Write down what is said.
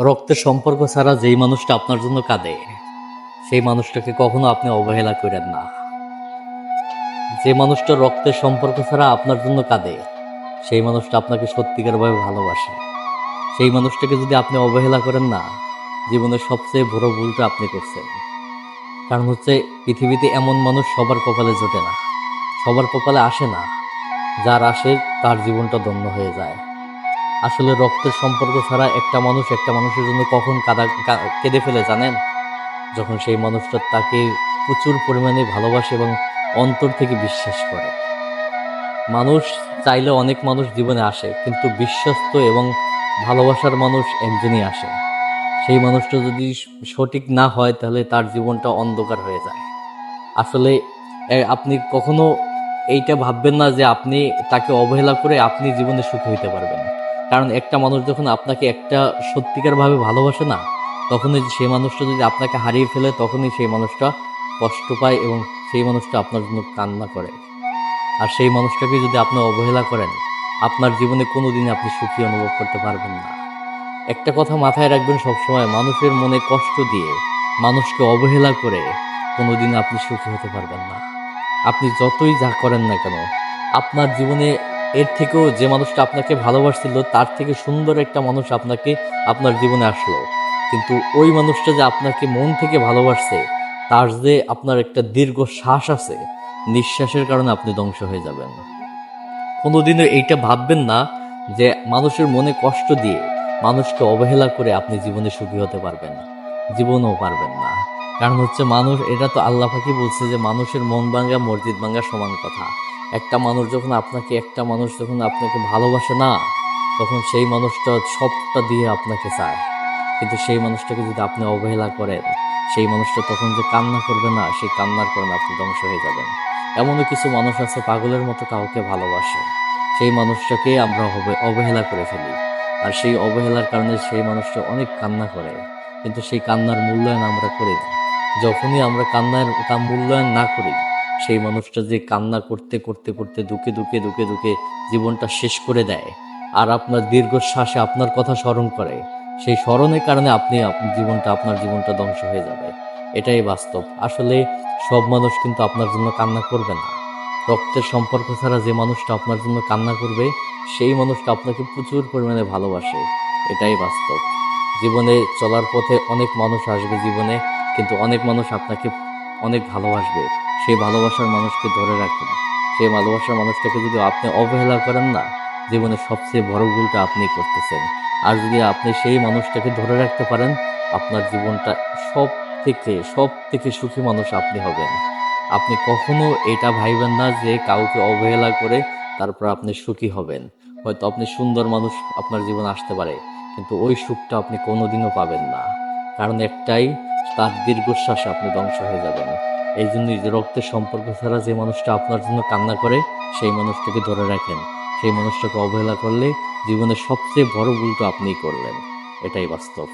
রক্তের সম্পর্ক ছাড়া যেই মানুষটা আপনার জন্য কাঁদে, সেই মানুষটাকে কখনো আপনি অবহেলা করেন না। যে মানুষটা রক্তের সম্পর্ক ছাড়া আপনার জন্য কাঁদে, সেই মানুষটা আপনাকে সত্যিকারভাবে ভালোবাসে। সেই মানুষটাকে যদি আপনি অবহেলা করেন না, জীবনের সবচেয়ে বড় ভুলটা আপনি করছেন। কারণ হচ্ছে, পৃথিবীতে এমন মানুষ সবার কপালে জোটে না, সবার কপালে আসে না, যার আসে তার জীবনটা ধন্য হয়ে যায়। আসলে রক্তের সম্পর্ক ছাড়া একটা মানুষ একটা মানুষের জন্য কখন কাদা কেঁদে ফেলে, জানেন? যখন সেই মানুষটা তাকে প্রচুর পরিমাণে ভালোবাসে এবং অন্তর থেকে বিশ্বাস করে। মানুষ চাইলে অনেক মানুষ জীবনে আসে, কিন্তু বিশ্বস্ত এবং ভালোবাসার মানুষ একজনই আসে। সেই মানুষটা যদি সঠিক না হয়, তাহলে তার জীবনটা অন্ধকার হয়ে যায়। আসলে আপনি কখনো এইটা ভাববেন না যে আপনি তাকে অবহেলা করে আপনি জীবনে সুখী হইতে পারবেন। কারণ একটা মানুষ যখন আপনাকে একটা সত্যিকারভাবে ভালোবাসে না, তখনই সেই মানুষটা যদি আপনাকে হারিয়ে ফেলে, তখনই সেই মানুষটা কষ্ট পায় এবং সেই মানুষটা আপনার জন্য কান্না করে। আর সেই মানুষটাকে যদি আপনি অবহেলা করেন, আপনার জীবনে কোনোদিন আপনি সুখী অনুভব করতে পারবেন না। একটা কথা মাথায় রাখবেন সবসময়, মানুষের মনে কষ্ট দিয়ে মানুষকে অবহেলা করে কোনোদিন আপনি সুখী হতে পারবেন না। আপনি যতই যা করেন না কেন, আপনার জীবনে এর থেকেও যে মানুষটা আপনাকে ভালোবাসছিল, তার থেকে সুন্দর একটা মানুষ আপনাকে আপনার জীবনে আসলো। কিন্তু ওই মানুষটা যে আপনাকে মন থেকে ভালোবাসছে, তার যে আপনার একটা দীর্ঘ শ্বাস আছে, নিঃশ্বাসের কারণে আপনি ধ্বংস হয়ে যাবেন। কোনোদিনও এইটা ভাববেন না যে মানুষের মনে কষ্ট দিয়ে মানুষকে অবহেলা করে আপনি জীবনে সুখী হতে পারবেন। জীবনেও পারবেন না। কারণ হচ্ছে মানুষ, এটা তো আল্লাহ পাকি বলছে যে মানুষের মন ভাঙ্গা, মসজিদ ভাঙ্গা সমান কথা। একটা মানুষ যখন আপনাকে, একটা মানুষ যখন আপনাকে ভালোবাসে না, তখন সেই মানুষটা সবটা দিয়ে আপনাকে চায়। কিন্তু সেই মানুষটাকে যদি আপনি অবহেলা করেন, সেই মানুষটা তখন যে কান্না করবে না, সেই কান্নার কারণে আপনি ধ্বংস হয়ে যাবেন। এমনও কিছু মানুষ আছে পাগলের মতো কাউকে ভালোবাসে। সেই মানুষটাকে আমরা অবে- অবহেলা করে ফেলি। আর সেই অবহেলার কারণে সেই মানুষটা অনেক কান্না করে। কিন্তু সেই কান্নার মূল্যায়ন আমরা করি না। যখনই আমরা কান্নার মূল্যায়ন না করি সেই মানুষটা যে কান্না করতে করতে করতে, দুঃখে দুঃখে দুঃখে দুঃখে জীবনটা শেষ করে দেয় আর আপনার দীর্ঘশ্বাসে আপনার কথা স্মরণ করে, সেই স্মরণের কারণে আপনি জীবনটা, আপনার জীবনটা ধ্বংস হয়ে যাবে। এটাই বাস্তব। আসলে সব মানুষ কিন্তু আপনার জন্য কান্না করবে না। রক্তের সম্পর্ক ছাড়া যে মানুষটা আপনার জন্য কান্না করবে, সেই মানুষটা আপনাকে প্রচুর পরিমাণে ভালোবাসে। এটাই বাস্তব। জীবনে চলার পথে অনেক মানুষ আসবে জীবনে, কিন্তু অনেক মানুষ আপনাকে অনেক ভালোবাসবে। সেই ভালোবাসার মানুষকে ধরে রাখুন। সেই ভালোবাসার মানুষটাকে যদি আপনি অবহেলা করেন না, জীবনে সবচেয়ে বড় ভুলটা আপনি করতেছেন। আর যদি আপনি সেই মানুষটাকে ধরে রাখতে পারেন, আপনার জীবনটা সব থেকে সব থেকে সুখী মানুষ আপনি হবেন। আপনি কখনো এটা ভাইবেন না যে কাউকে অবহেলা করে তারপর আপনি সুখী হবেন। হয়তো আপনি সুন্দর মানুষ আপনার জীবনে আসতে পারে, কিন্তু ওই সুখটা আপনি কোনোদিনও পাবেন না। কারণ একটাই, তার দীর্ঘশ্বাসে আপনি ধ্বংস হয়ে যাবেন। এই জন্য রক্তের সম্পর্ক ছাড়া যে মানুষটা আপনার জন্য কান্না করে, সেই মানুষটাকে ধরে রাখেন। সেই মানুষটাকে অবহেলা করলে জীবনের সবচেয়ে বড় ভুলটা আপনিই করলেন। এটাই বাস্তব।